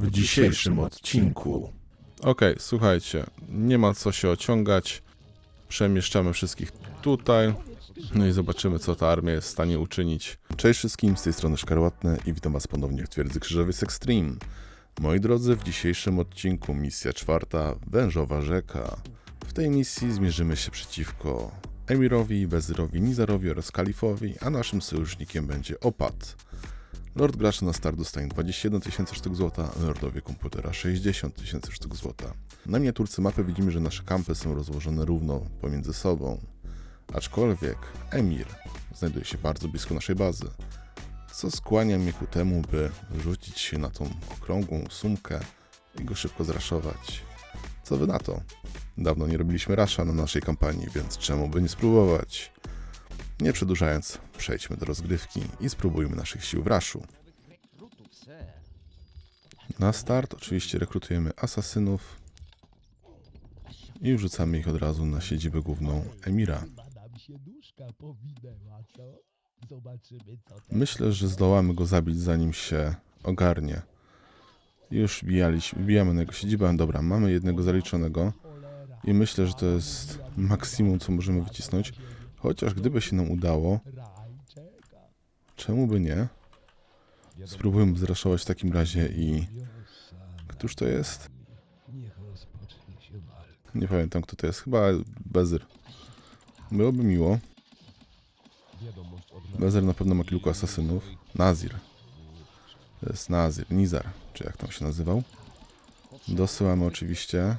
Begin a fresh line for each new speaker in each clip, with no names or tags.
w dzisiejszym odcinku.
Okej, słuchajcie, nie ma co się ociągać. Przemieszczamy wszystkich tutaj. No i zobaczymy, co ta armia jest w stanie uczynić. Cześć wszystkim, z tej strony Szkarłatne i witam was ponownie w Twierdzy Krzyżowiec Extreme. Moi drodzy, w dzisiejszym odcinku misja czwarta, Wężowa Rzeka. W tej misji zmierzymy się przeciwko Emirowi, Wezyrowi, Nizarowi oraz Kalifowi, a naszym sojusznikiem będzie Opat. Lord gracza na start dostanie 21 tysięcy sztuk złota, lordowie komputera 60 tysięcy sztuk złota. Na miniaturce mapy widzimy, że nasze kampy są rozłożone równo pomiędzy sobą. Aczkolwiek Emir znajduje się bardzo blisko naszej bazy, co skłania mnie ku temu, by rzucić się na tą okrągłą sumkę i go szybko zraszować. Co wy na to? Dawno nie robiliśmy rasza na naszej kampanii, więc czemu by nie spróbować? Nie przedłużając, przejdźmy do rozgrywki i spróbujmy naszych sił w raszu. Na start oczywiście rekrutujemy asasynów i wrzucamy ich od razu na siedzibę główną Emira. Myślę, że zdołamy go zabić zanim się ogarnie. Już wbijaliśmy, wbijamy na jego siedzibę. Dobra, mamy jednego zaliczonego i myślę, że to jest maksimum, co możemy wycisnąć. Chociaż gdyby się nam udało, czemu by nie? Spróbujmy zraszować w takim razie i... Któż to jest? Nie pamiętam kto to jest. Chyba Bezyr. Byłoby miło. Bezer na pewno ma kilku asasynów. Nazir. To jest Nazir. Nizar, czy jak tam się nazywał. Dosyłamy oczywiście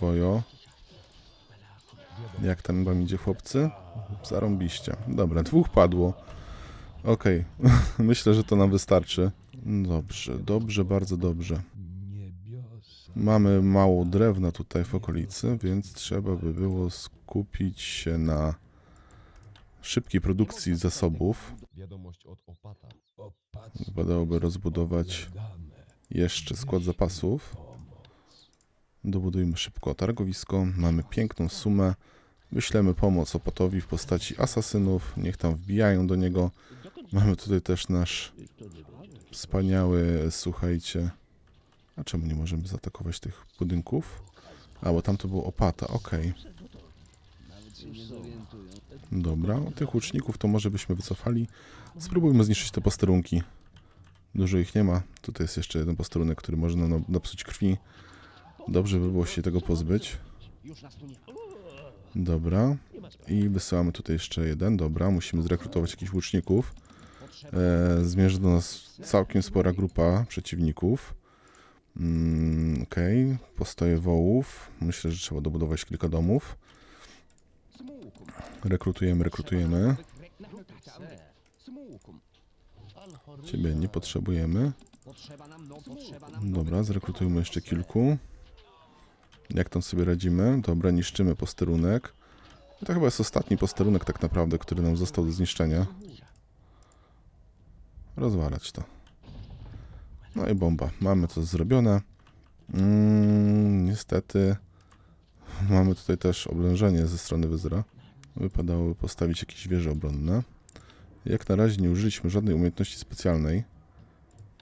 Bojo. Jak tam wam idzie chłopcy? Zarąbiście. Dobra, dwóch padło. Okej, myślę, że to nam wystarczy. Dobrze, dobrze, bardzo dobrze. Mamy mało drewna tutaj w okolicy, więc trzeba by było skupić się na szybkiej produkcji zasobów. Wypadałoby rozbudować jeszcze skład zapasów. Dobudujmy szybko targowisko. Mamy piękną sumę. Wyślemy pomoc opatowi w postaci asasynów. Niech tam wbijają do niego. Mamy tutaj też nasz wspaniały, słuchajcie. A czemu nie możemy zaatakować tych budynków? A, bo tam to było opata, okej. Dobra, tych łuczników to może byśmy wycofali. Spróbujmy zniszczyć te posterunki. Dużo ich nie ma. Tutaj jest jeszcze jeden posterunek, który może nam napsuć krwi. Dobrze by było się tego pozbyć. Dobra. I wysyłamy tutaj jeszcze jeden. Dobra, musimy zrekrutować jakichś łuczników. E, zmierzy do nas całkiem spora grupa przeciwników. Mm, Okej, postoje wołów. Myślę, że trzeba dobudować kilka domów. Rekrutujemy, rekrutujemy. Ciebie nie potrzebujemy. Dobra, zrekrutujmy jeszcze kilku. Jak tam sobie radzimy? Dobra, niszczymy posterunek. I to chyba jest ostatni posterunek tak naprawdę, który nam został do zniszczenia. Rozwalać to. No i bomba. Mamy to zrobione. Mm, niestety mamy tutaj też oblężenie ze strony wyzra. Wypadałoby postawić jakieś wieże obronne. Jak na razie nie użyliśmy żadnej umiejętności specjalnej.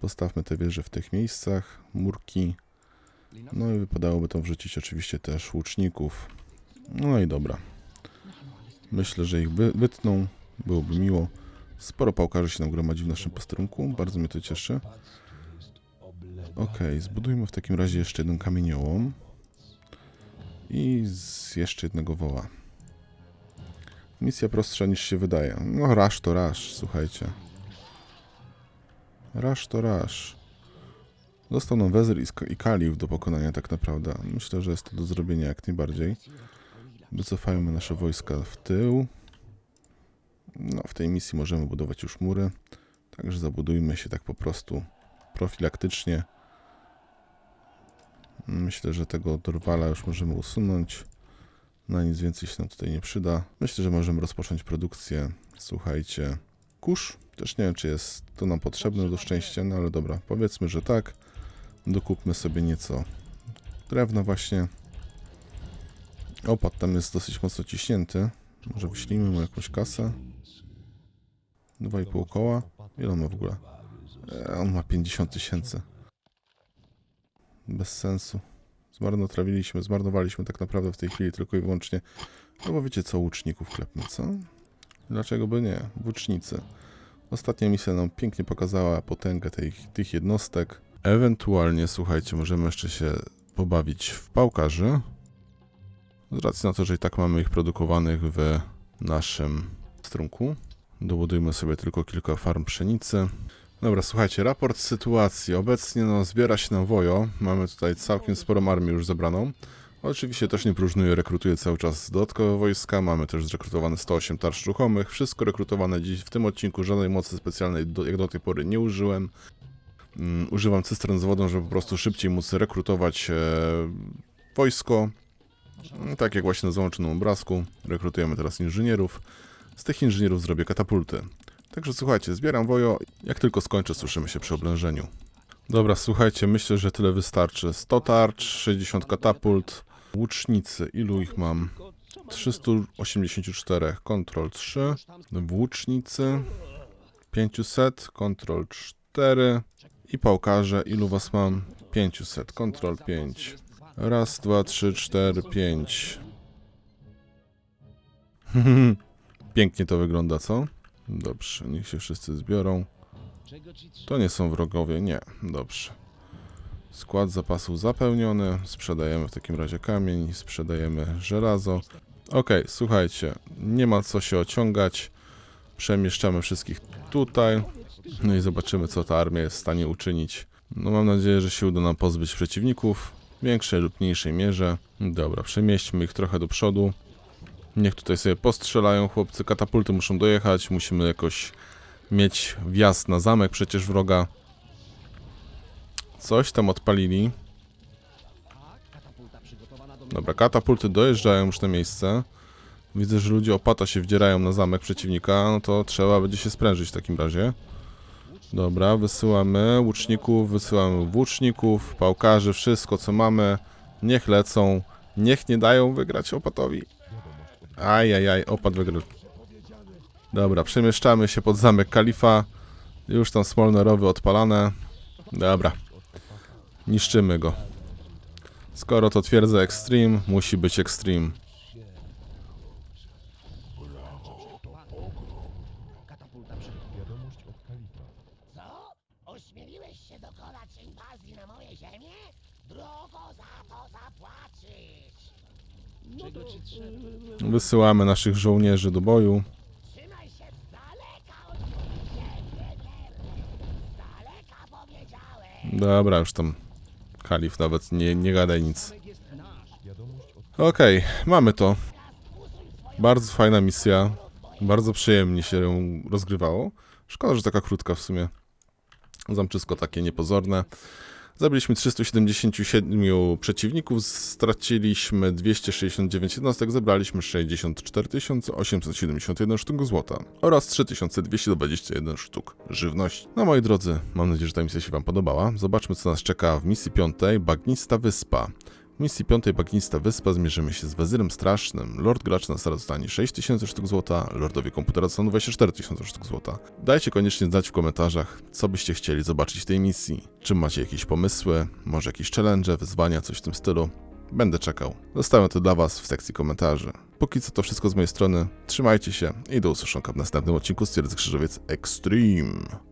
Postawmy te wieże w tych miejscach, murki. No i wypadałoby tam wrzucić oczywiście też łuczników. No i dobra. Myślę, że ich wy wytną. Byłoby miło. Sporo pałkarzy się nam gromadzi w naszym posterunku. Bardzo mnie to cieszy. Okej, zbudujmy w takim razie jeszcze jeden kamieniołom. I z jeszcze jednego woła. Misja prostsza niż się wydaje. No, rasz to rasz, słuchajcie. Rasz to rasz. Został nam Wezyr i, Kalif do pokonania tak naprawdę. Myślę, że jest to do zrobienia jak najbardziej. Wycofajmy nasze wojska w tył. No, w tej misji możemy budować już mury. Także zabudujmy się tak po prostu profilaktycznie. Myślę, że tego Dorwala już możemy usunąć. Na nic więcej się nam tutaj nie przyda. Myślę, że możemy rozpocząć produkcję. Słuchajcie, kurz. Też nie wiem, czy jest to nam potrzebne do szczęścia, no ale dobra, powiedzmy, że tak. Dokupmy sobie nieco drewna właśnie. Opad tam jest dosyć mocno ciśnięty. Może wyślijmy mu jakąś kasę. 2,5 koła. Ile on ma w ogóle? E, on ma 50 tysięcy. Bez sensu. Zmarnotrawiliśmy, zmarnowaliśmy tak naprawdę w tej chwili tylko i wyłącznie. No bo wiecie co, łuczników klepmy, co? Dlaczego by nie? Włócznicy. Ostatnia misja nam pięknie pokazała potęgę tych jednostek. Ewentualnie, słuchajcie, możemy jeszcze się pobawić w pałkarzy. Z racji na to, że i tak mamy ich produkowanych w naszym strunku. Dobudujmy sobie tylko kilka farm pszenicy. Dobra, słuchajcie, raport sytuacji. Obecnie no, zbiera się nam wojo. Mamy tutaj całkiem sporą armię już zebraną. Oczywiście też nie próżnuję, rekrutuję cały czas dodatkowe wojska. Mamy też zrekrutowane 108 tarcz ruchomych. Wszystko rekrutowane dziś w tym odcinku. Żadnej mocy specjalnej do, jak do tej pory nie użyłem. Mm, używam cystern z wodą, żeby po prostu szybciej móc rekrutować e, wojsko. Mm, Tak jak właśnie na załączonym obrazku. Rekrutujemy teraz inżynierów. Z tych inżynierów zrobię katapulty. Także słuchajcie, zbieram wojo. Jak tylko skończę, słyszymy się przy oblężeniu. Dobra, słuchajcie, myślę, że tyle wystarczy. 100 tarcz, 60 katapult, łucznicy. Ilu ich mam? 384, kontrol 3. Włócznicy 500, kontrol 4. I pałkarze, ilu was mam? 500, kontrol 5. Raz, dwa, trzy, cztery, pięć. Pięknie to wygląda, co? Dobrze, niech się wszyscy zbiorą. To nie są wrogowie, nie. Dobrze. Skład zapasów zapełniony. Sprzedajemy w takim razie kamień, sprzedajemy żelazo. Okej, słuchajcie, nie ma co się ociągać. Przemieszczamy wszystkich tutaj. No i zobaczymy, co ta armia jest w stanie uczynić. No mam nadzieję, że się uda nam pozbyć przeciwników. W większej lub mniejszej mierze. Dobra, przemieśćmy ich trochę do przodu. Niech tutaj sobie postrzelają chłopcy. Katapulty muszą dojechać. Musimy jakoś mieć wjazd na zamek przecież wroga. Coś tam odpalili. Dobra, katapulty dojeżdżają już na miejsce. Widzę, że ludzie opata się wdzierają na zamek przeciwnika, no to trzeba będzie się sprężyć w takim razie. Dobra, wysyłamy łuczników, wysyłamy włóczników, pałkarzy, wszystko co mamy. Niech lecą, niech nie dają wygrać opatowi. Ajajaj, opat wygrał. Dobra, przemieszczamy się pod zamek kalifa. Już tam smolne rowy odpalane. Dobra. Niszczymy go. Skoro to twierdza Extreme, musi być Extreme. Wysyłamy naszych żołnierzy do boju. Dobra, już tam kalif nawet nie, nie gadaj nic. Okej, mamy to. Bardzo fajna misja. Bardzo przyjemnie się ją rozgrywało. Szkoda, że taka krótka w sumie. Zamczysko takie niepozorne. Zabiliśmy 377 przeciwników, straciliśmy 269 jednostek, zebraliśmy 64 871 sztuk złota oraz 3221 sztuk żywności. No moi drodzy, mam nadzieję, że ta misja się Wam podobała. Zobaczmy, co nas czeka w misji piątej Bagnista Wyspa. W misji piątej Bagnista Wyspa zmierzymy się z Wezyrem Strasznym. Lord Gracz na start dostanie 6000 sztuk złota, Lordowie Komputera dostaną 24 tysiące sztuk złota. Dajcie koniecznie znać w komentarzach, co byście chcieli zobaczyć w tej misji. Czy macie jakieś pomysły, może jakieś challenge, wyzwania, coś w tym stylu. Będę czekał. Zostawiam to dla Was w sekcji komentarzy. Póki co to wszystko z mojej strony. Trzymajcie się i do usłyszonka w następnym odcinku z Krzyżowiec Extreme.